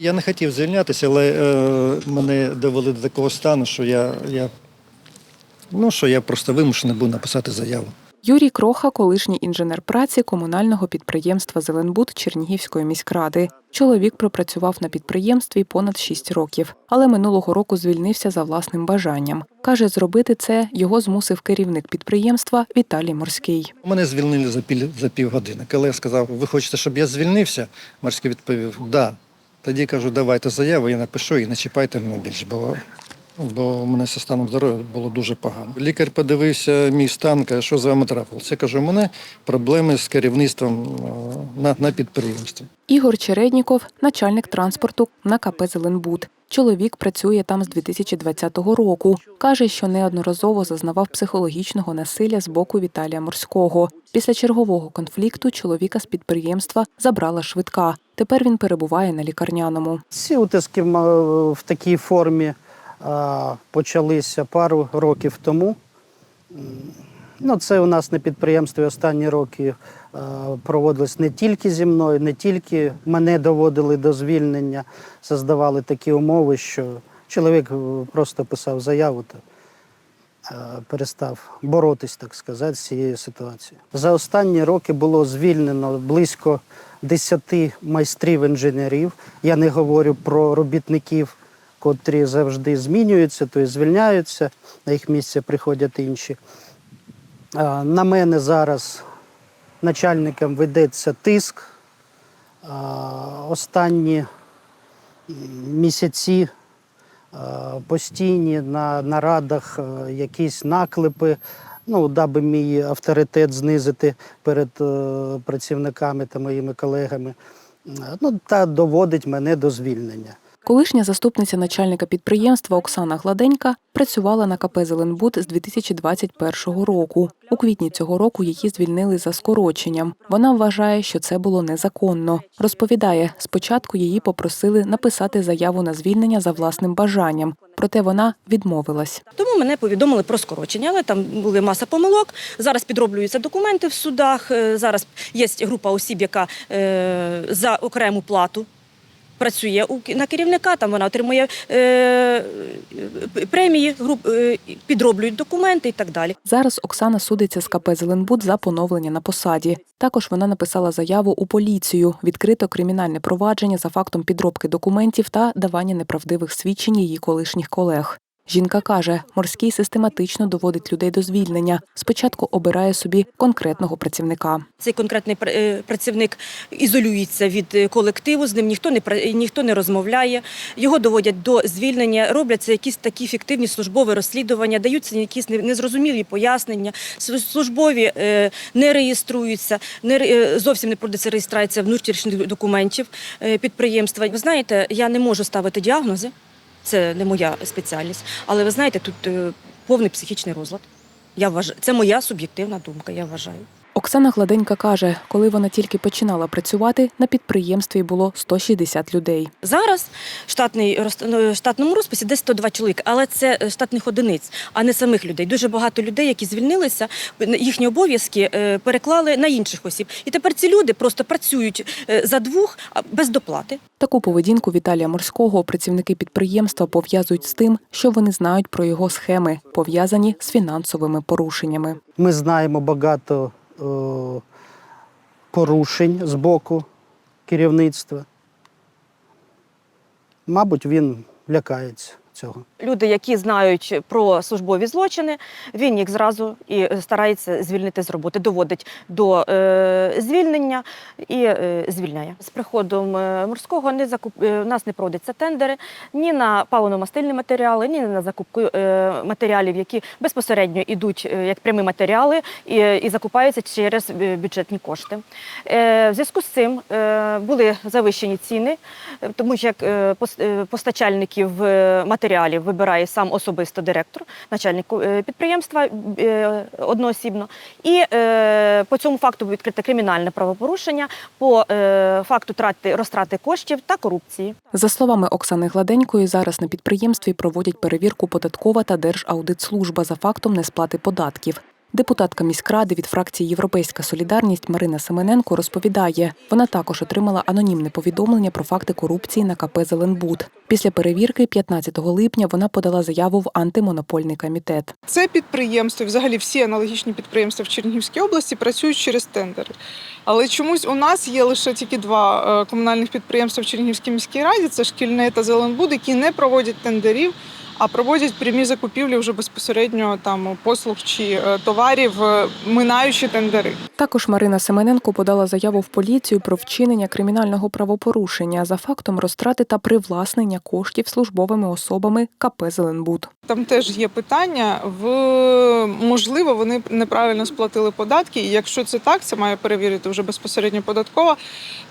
Я не хотів звільнятися, але е, мене довели до такого стану, що я, я, ну, що я просто вимушений був написати заяву. Юрій Кроха, колишній інженер праці комунального підприємства Зеленбуд Чернігівської міськради. Чоловік пропрацював на підприємстві понад 6 років, але минулого року звільнився за власним бажанням. Каже, зробити це його змусив керівник підприємства Віталій Морський. Мене звільнили за, пів, за півгодини. Коли я сказав, ви хочете, щоб я звільнився, морський відповів, да. Тоді кажу, давайте заяву, я напишу і не чіпайте мене більше, бо, бо у мене зі станом здоров'я було дуже погано. Лікар подивився мій стан, каже, що з вами трапилося. Я кажу, у мене проблеми з керівництвом на, на підприємстві. Ігор Чередніков, начальник транспорту на КП Зеленбуд. Чоловік працює там з 2020 року. Каже, що неодноразово зазнавав психологічного насилля з боку Віталія Морського. Після чергового конфлікту чоловіка з підприємства забрала швидка. Тепер він перебуває на лікарняному. Ці утиски в такій формі почалися пару років тому. Ну, це у нас на підприємстві останні роки а, проводилось не тільки зі мною, не тільки мене доводили до звільнення, создавали такі умови, що чоловік е, просто писав заяву та е, перестав боротись, так сказати, з цією ситуацією. За останні роки було звільнено близько 10 майстрів інженерів. Я не говорю про робітників, котрі завжди змінюються, то тобто звільняються, на їх місце приходять інші. На мене зараз начальником ведеться тиск. Останні місяці постійні на нарадах якісь наклепи, ну, даби мій авторитет знизити перед е, працівниками та моїми колегами. Ну, та доводить мене до звільнення. Колишня заступниця начальника підприємства Оксана Гладенька працювала на КП Зеленбуд з 2021 року. У квітні цього року її звільнили за скороченням. Вона вважає, що це було незаконно. Розповідає, спочатку її попросили написати заяву на звільнення за власним бажанням, проте вона відмовилась. Тому мене повідомили про скорочення, але там були маса помилок. Зараз підроблюються документи в судах. е, Зараз є група осіб, яка е, за окрему плату. Працює на керівника, там вона отримує е, премії, груп, е, підроблюють документи і так далі. Зараз Оксана судиться з КП Зеленбуд за поновлення на посаді. Також вона написала заяву у поліцію. Відкрито кримінальне провадження за фактом підробки документів та давання неправдивих свідчень її колишніх колег. Жінка каже, морський систематично доводить людей до звільнення. Спочатку обирає собі конкретного працівника. Цей конкретний е, працівник ізолюється від е, колективу, з ним ніхто не пра- ніхто не розмовляє. Його доводять до звільнення, робляться якісь такі фіктивні службові розслідування, даються якісь незрозумілі пояснення. Слу- Службові е, не реєструються, не е, зовсім не проводиться реєстрація внутрішніх документів е, підприємства. Ви знаєте, я не можу ставити діагнози. Це не моя спеціальність, але ви знаєте, тут е, повний психічний розлад. Я вважаю, це моя суб'єктивна думка. Я вважаю. Оксана Гладенька каже, коли вона тільки починала працювати, на підприємстві було 160 людей. Зараз штатний ну, штатному розписі десь 102 чоловіки, але це е, штатних одиниць, а не самих людей. Дуже багато людей, які звільнилися, їхні обов'язки е, переклали на інших осіб. І тепер ці люди просто працюють е, за двох а без доплати. Таку поведінку Віталія Морського працівники підприємства пов'язують з тим, що вони знають про його схеми, пов'язані з фінансовими порушеннями. Ми знаємо багато порушень з боку керівництва. Мабуть, він лякається цього. Люди, які знають про службові злочини, він їх зразу і старається звільнити з роботи, доводить до е, звільнення і е, звільняє. З приходом е, морського не закуп... е, у нас не проводяться тендери ні на паливно-мастильні матеріали, ні на закупку е, матеріалів, які безпосередньо йдуть е, як прямі матеріали і, і закупаються через е, бюджетні кошти. Е, в зв'язку з цим е, були завищені ціни, е, тому що як е, е, постачальників е, матеріалів вибирає сам особисто директор, начальник е, підприємства е, одноосібно. І е, по цьому факту відкрите кримінальне правопорушення по факту трати розтрати коштів та корупції. За словами Оксани Гладенької, зараз на підприємстві проводять перевірку податкова та Держаудитслужба за фактом несплати податків. Депутатка міськради від фракції Європейська Солідарність Марина Семененко розповідає, вона також отримала анонімне повідомлення про факти корупції на КП Зеленбуд. Після перевірки 15 липня вона подала заяву в антимонопольний комітет. Це підприємство, взагалі всі аналогічні підприємства в Чернігівській області працюють через тендери. Але чомусь у нас є лише тільки два е, комунальних підприємства в Чернігівській міській раді: це шкільне та Зеленбуд, які не проводять тендерів, а проводять прямі закупівлі вже безпосередньо там послуг чи е, товарів, е, минаючи тендери. Також Марина Семененко подала заяву в поліцію про вчинення кримінального правопорушення за фактом розтрати та привласнення коштів службовими особами КП Зеленбуд. Там теж є питання. В можливо, вони неправильно сплатили податки. І якщо це так, це має перевірити вже безпосередньо податкова,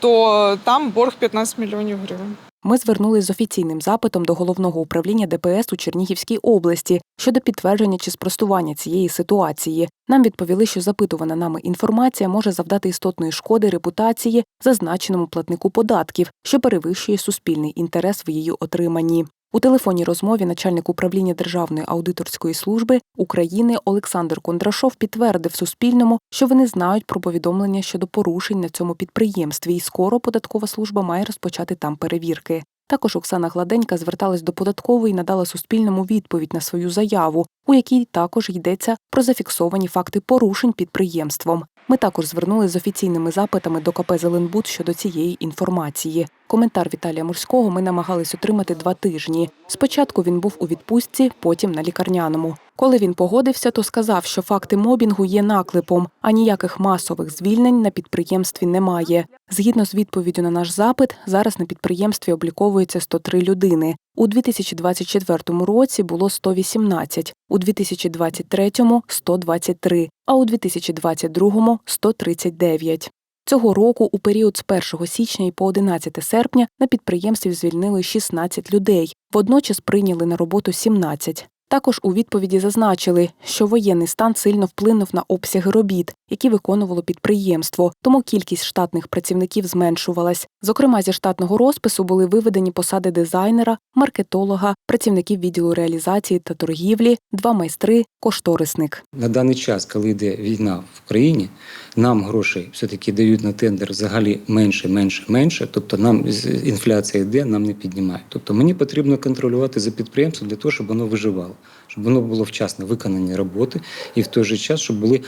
то там борг 15 мільйонів гривень. Ми звернулись з офіційним запитом до головного управління ДПС у Чернігівській області щодо підтвердження чи спростування цієї ситуації. Нам відповіли, що запитувана нами інформація може завдати істотної шкоди репутації зазначеному платнику податків, що перевищує суспільний інтерес в її отриманні. У телефонній розмові начальник управління Державної аудиторської служби України Олександр Кондрашов підтвердив Суспільному, що вони знають про повідомлення щодо порушень на цьому підприємстві, і скоро податкова служба має розпочати там перевірки. Також Оксана Гладенька зверталась до податкової і надала Суспільному відповідь на свою заяву, у якій також йдеться про зафіксовані факти порушень підприємством. Ми також звернули з офіційними запитами до КП Зеленбуд щодо цієї інформації. Коментар Віталія Морського ми намагались отримати два тижні. Спочатку він був у відпустці, потім на лікарняному. Коли він погодився, то сказав, що факти мобінгу є наклепом, а ніяких масових звільнень на підприємстві немає. Згідно з відповіддю на наш запит, зараз на підприємстві обліковується 103 людини. У 2024 році було 118, у 2023 – 123, а у 2022 – 139. Цього року, у період з 1 січня і по 11 серпня, на підприємстві звільнили 16 людей, водночас прийняли на роботу 17. Також у відповіді зазначили, що воєнний стан сильно вплинув на обсяги робіт, які виконувало підприємство, тому кількість штатних працівників зменшувалась. Зокрема, зі штатного розпису були виведені посади дизайнера, маркетолога, працівників відділу реалізації та торгівлі, два майстри, кошторисник. На даний час, коли йде війна в країні, нам грошей все-таки дають на тендер взагалі менше, менше, менше. Тобто нам інфляція йде, нам не піднімає. Тобто мені потрібно контролювати за підприємством для того, щоб воно виживало, щоб воно було вчасно виконані роботи і в той же час, щоб були.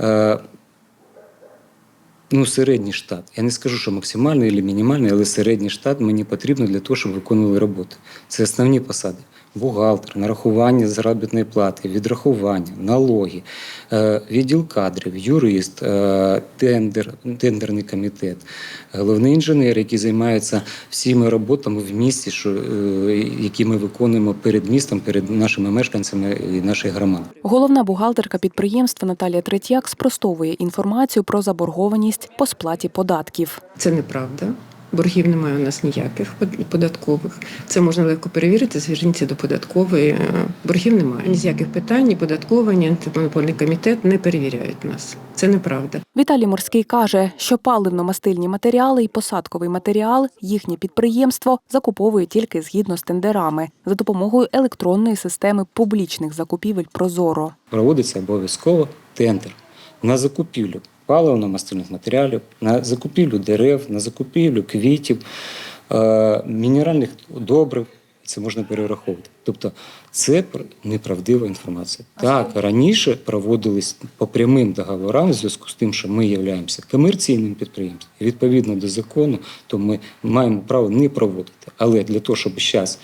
Е, Ну, середній штат. Я не скажу, що максимальний або мінімальний, але середній штат мені потрібно для того, щоб виконували роботи. Це основні посади. Бухгалтер, нарахування заробітної плати, відрахування, налоги, е, відділ кадрів, юрист, е, тендер, тендерний комітет, головний інженер, який займається всіми роботами в місті, що, е, які ми виконуємо перед містом, перед нашими мешканцями і нашої громади. Головна бухгалтерка підприємства Наталія Третьяк спростовує інформацію про заборгованість по сплаті податків. Це неправда. Боргів немає у нас ніяких податкових. Це можна легко перевірити. Зверніться до податкової. Е, Боргів немає. Ніяких питань, ні податкова, ні антимонопольний комітет не перевіряють нас. Це неправда. Віталій Морський каже, що паливно-мастильні матеріали і посадковий матеріал їхнє підприємство закуповує тільки згідно з тендерами за допомогою електронної системи публічних закупівель Прозоро. проводиться обов'язково тендер на закупівлю паливно-мастильних матеріалів, на закупівлю дерев, на закупівлю квітів, е, мінеральних добрив. Це можна перераховувати. Тобто це пр- неправдива інформація. Так, раніше проводились по прямим договорам в зв'язку з тим, що ми являємося комерційним підприємством. І відповідно до закону, то ми маємо право не проводити. Але для того, щоб зараз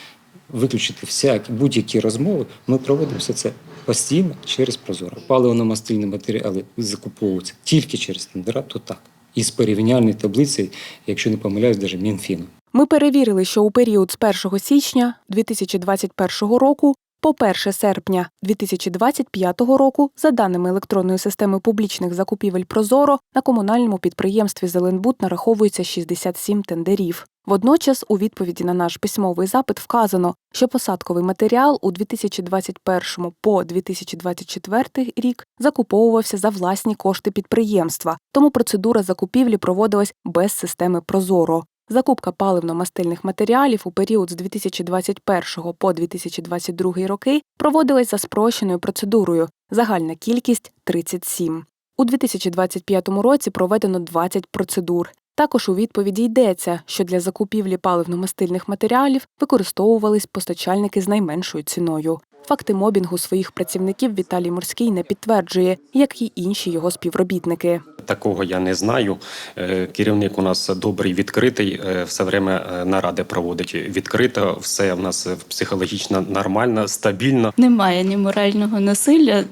виключити всякі будь-які розмови, ми проводимо все це постійно через Прозоро. Паливно-мастильні матеріали закуповуються тільки через тендера, то так. І з порівняльної таблиці, якщо не помиляюсь, навіть Мінфіну. Ми перевірили, що у період з 1 січня 2021 року по 1 серпня 2025 року, за даними електронної системи публічних закупівель Прозоро, на комунальному підприємстві Зеленбуд нараховується 67 тендерів. Водночас, у відповіді на наш письмовий запит вказано, що посадковий матеріал у 2021 по 2024 рік закуповувався за власні кошти підприємства, тому процедура закупівлі проводилась без системи Прозоро. Закупка паливно-мастильних матеріалів у період з 2021 по 2022 роки проводилась за спрощеною процедурою. Загальна кількість 37. У 2025 році проведено 20 процедур. Також у відповіді йдеться, що для закупівлі паливно-мастильних матеріалів використовувались постачальники з найменшою ціною. Факти мобінгу своїх працівників Віталій Морський не підтверджує, як і інші його співробітники. Такого я не знаю. Е, Керівник у нас добрий, відкритий, е, все время е, наради проводить відкрито. Все в нас психологічно нормально, стабільно. Немає ні морального насилля,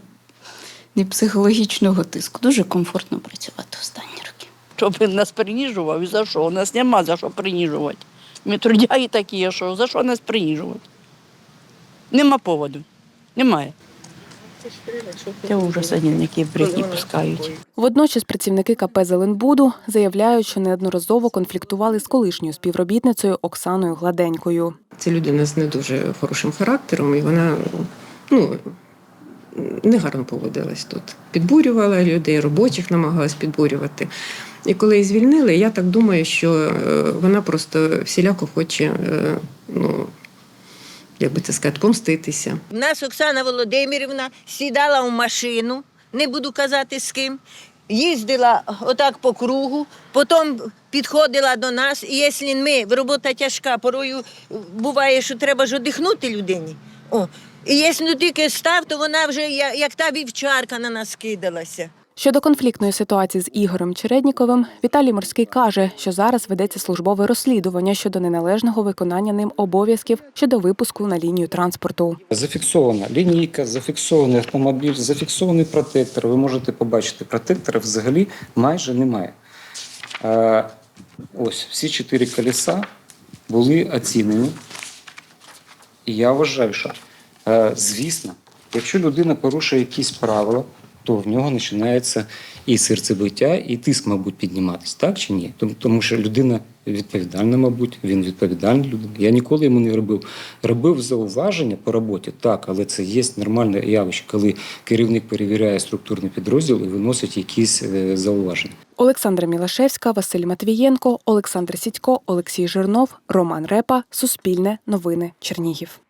ні психологічного тиску. Дуже комфортно працювати останні роки. Щоб він нас принижував і за що? У нас нема за що принижувати. Ми трудяги такі, що за що нас принижувати? Нема поводу. Немає. Це ужас один, які брехні пускають. Водночас працівники КП Зеленбуду заявляють, що неодноразово конфліктували з колишньою співробітницею Оксаною Гладенькою. Це людина з не дуже хорошим характером, і вона ну, негарно поводилась тут. Підбурювала людей, робочих намагалась підбурювати. І коли її звільнили, я так думаю, що е, вона просто всіляко хоче, е, ну, як би це сказати, помститися. В нас Оксана Володимирівна сідала в машину, не буду казати з ким, їздила отак по кругу, потім підходила до нас. І якщо ми, робота тяжка, порою буває, що треба ж одихнути людині. О, і якщо тільки став, то вона вже я- як та вівчарка на нас кидалася. Щодо конфліктної ситуації з Ігорем Чередніковим, Віталій Морський каже, що зараз ведеться службове розслідування щодо неналежного виконання ним обов'язків щодо випуску на лінію транспорту. Зафіксована лінійка, зафіксований автомобіль, зафіксований протектор. Ви можете побачити, протектора взагалі майже немає. Е, ось всі чотири колеса були оцінені. І я вважаю, що, звісно, якщо людина порушує якісь правила, то в нього починається і серцебиття, і тиск, мабуть, підніматись, так чи ні? Тому, що людина відповідальна, мабуть, він відповідальна людина. Я ніколи йому не робив. Робив зауваження по роботі, так, але це є нормальне явище, коли керівник перевіряє структурний підрозділ і виносить якісь е, зауваження. Олександра Мілашевська, Василь Матвієнко, Олександр Сідько, Олексій Жирнов, Роман Репа, Суспільне, Новини, Чернігів.